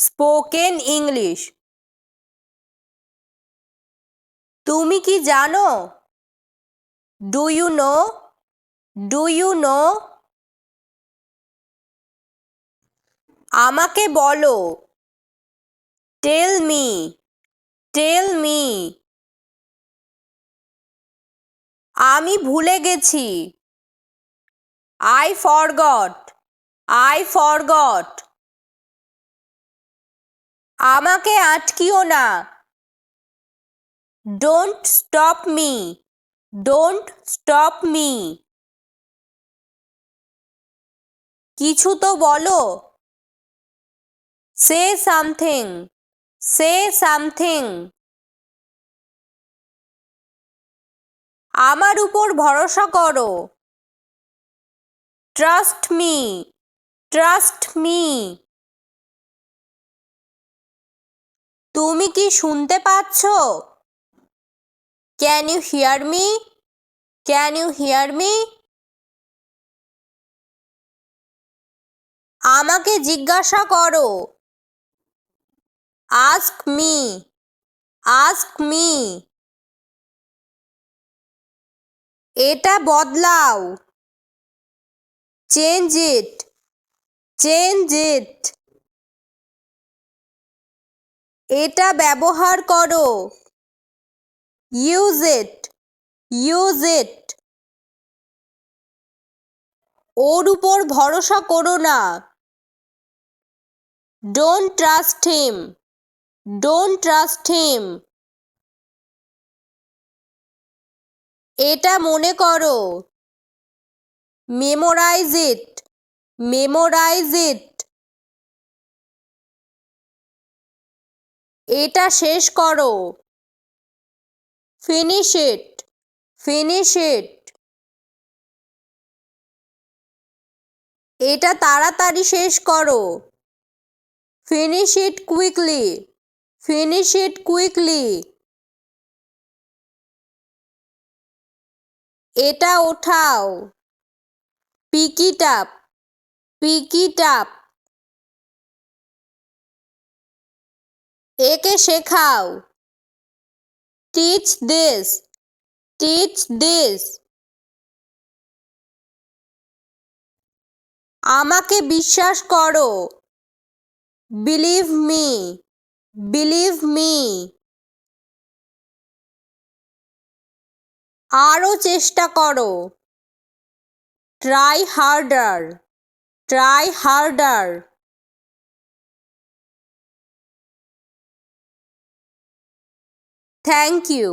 Spoken English. তুমি কি জানো? Do you know? Do you know? আমাকে বলো। Tell me. Tell me. আমি ভুলে গেছি। I forgot. I forgot. আমাকে আটকিও না। Don't stop me don't stop me কিছু তো বলো। সে সামথিং সে সামথিং আমার উপর ভরসা করো। ট্রাস্ট মি ট্রাস্ট মি তুমি কি শুনতে পাচ্ছ? Can you hear me can you hear me আমাকে জিজ্ঞাসা করো। আস্ক মি আস্ক মি এটা বদলাও। চেঞ্জ ইট চেঞ্জ ইট এটা ব্যবহার করো। ইউজ ইট ইউজ ইট ওর উপর ভরসা করো না। Don't trust him don't trust him এটা মনে করো। মেমোরাইজ ইট মেমোরাইজ ইট এটা শেষ করো। ফিনিশ ইট ফিনিশ ইট এটা তাড়াতাড়ি শেষ করো। Finish it quickly finish it quickly এটা ওঠাও। Pick it up pick up একে শেখাও। টিচ দিস টিচ দিস আমাকে বিশ্বাস করো। বিলিভ মি বিলিভ মি আরও চেষ্টা করো। Try harder try harder thank you